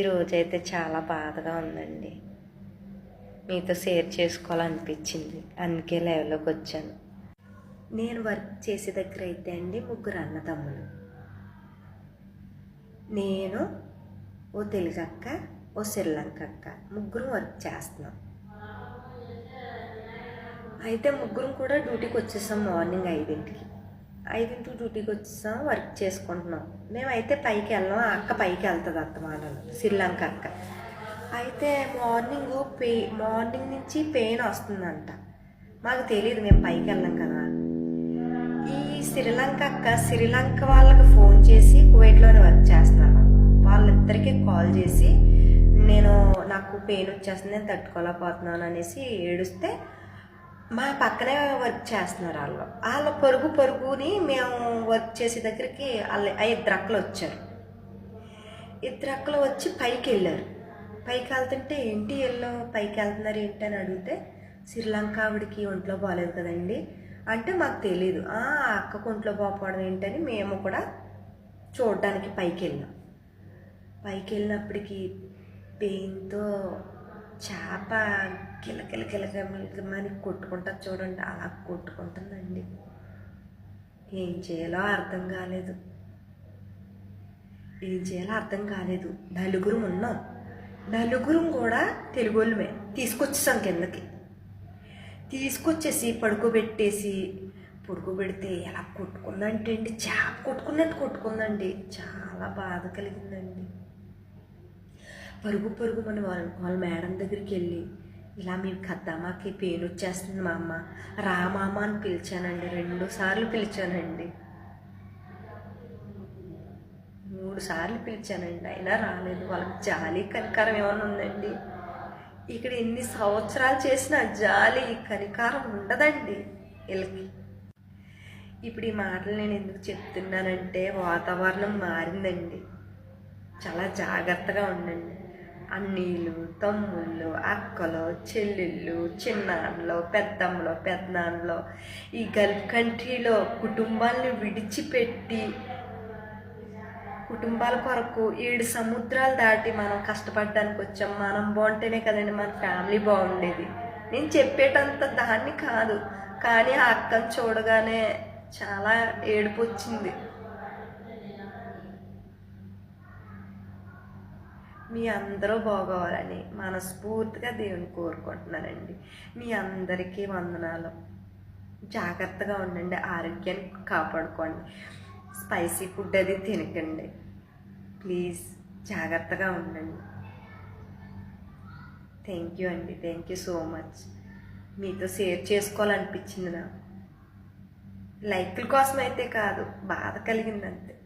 ఈరోజు అయితే చాలా బాధగా ఉందండి. మీతో షేర్ చేసుకోవాలనిపించింది. అందుకే లైవ్లోకి వచ్చాను. నేను వర్క్ చేసే దగ్గర అయితే అండి ముగ్గురు అన్నదమ్ములు. నేను ఓ తెలుగు అక్క ఓ శ్రీలంక అక్క. ముగ్గురు వర్క్ చేస్తున్నాం. అయితే ముగ్గురం కూడా డ్యూటీకి వచ్చేసాం మార్నింగ్ ఐదింటికి. ఐదింటికి డ్యూటీకి వచ్చేసాం వర్క్ చేసుకుంటున్నాం. మేమైతే పైకి వెళ్ళాం ఆ అక్క పైకి వెళ్తుంది అత్తమానాలు శ్రీలంక అక్క. అయితే మార్నింగ్ పే మార్నింగ్ నుంచి పెయిన్ వస్తుందంట. మాకు తెలియదు మేము పైకి వెళ్ళాం కదా. ఈ శ్రీలంక అక్క శ్రీలంక వాళ్ళకి ఫోన్ చేసి కువైట్లోనే వర్క్ చేస్తున్నారు. వాళ్ళిద్దరికీ కాల్ చేసి నేను నాకు పెయిన్ వచ్చేస్తుంది నేను తట్టుకోలేకపోతున్నాను అనేసి ఏడుస్తే మా పక్కనే వర్క్ చేస్తున్నారు వాళ్ళు. వాళ్ళ పొరుగు పొరుగుని మేము వర్క్ చేసే దగ్గరికి వాళ్ళ ఆ ఇద్దరు అక్కలు వచ్చారు. ఇద్దరు అక్కలు వచ్చి పైకి వెళ్ళారు. పైకి వెళ్తుంటే ఏంటి వెళ్ళాం? పైకి వెళ్తున్నారు ఏంటి అని అడిగితే శ్రీలంక ఆవిడకి ఒంట్లో బాగాలేదు కదండి. అంటే మాకు తెలియదు "ఆ, అక్కకు ఒంట్లో బాగుపడడం ఏంటని మేము కూడా చూడడానికి పైకి వెళ్ళాం. పైకి వెళ్ళినప్పటికీ పెయిన్తో చేప కిలకిల కిలకిలమని కొట్టుకుంటుంది చూడండి అలా కొట్టుకుంటుందండి. ఏం చేయాలో అర్థం కాలేదు. ఏం చేయాలో అర్థం కాలేదు. నలుగురు ఉన్నాం. నలుగురం కూడా తెలుగు వాళ్ళమే తీసుకొచ్చేసాం కిందకి. తీసుకొచ్చేసి పడుకోబెట్టేసి పడుకోబెడితే ఎలా కొట్టుకుందంటే అండి చేప కొట్టుకున్నట్టు కొట్టుకుందండి. చాలా బాధ కలిగిందండి. పరుగు పరుగు మన వాళ్ళ వాళ్ళ మేడం దగ్గరికి వెళ్ళి ఇలా మీ కద్దమ్మకి పెయిన్ వచ్చేస్తుంది మా అమ్మ. రా మామ అని పిలిచానండి. రెండు సార్లు పిలిచానండి. మూడు సార్లు పిలిచానండి. అయినా రాలేదు. వాళ్ళకి జాలి కనికారం ఏమైనా ఉందండి? ఇక్కడ ఎన్ని సంవత్సరాలు చేసినా జాలి కనికారం ఉండదండి వీళ్ళకి. ఇప్పుడు ఈ మాటలు నేను ఎందుకు చెప్తున్నానంటే వాతావరణం మారిందండి. చాలా జాగ్రత్తగా ఉండండి. అన్నీళ్ళు తమ్ముళ్ళు అక్కలు చెల్లెళ్ళు చిన్నాన్నలు పెద్దమ్మలు పెద్దనాన్నలు ఈ గల్ఫ్ కంట్రీలో కుటుంబాలను విడిచిపెట్టి కుటుంబాల కొరకు ఏడు సముద్రాలు దాటి మనం కష్టపడడానికి వచ్చాం. మనం బాగుంటేనే కదండి మన ఫ్యామిలీ బాగుండేది. నేను చెప్పేటంత దాన్ని కాదు. కానీ ఆ అక్కను చూడగానే చాలా ఏడుపు వచ్చింది మీ అందరూ బాగోవాలని మనస్ఫూర్తిగా దేవుని కోరుకుంటున్నానండి మీ అందరికీ వందనాలు. జాగ్రత్తగా ఉండండి ఆరోగ్యాన్ని కాపాడుకోండి. స్పైసీ ఫుడ్ అది తినకండి. ప్లీజ్ జాగ్రత్తగా ఉండండి. థ్యాంక్ యూ అండి. Thank you so much. మీతో షేర్ చేసుకోవాలనిపించింది నాకు. లైక్ల కోసం అయితే కాదు బాధ కలిగింది అంతే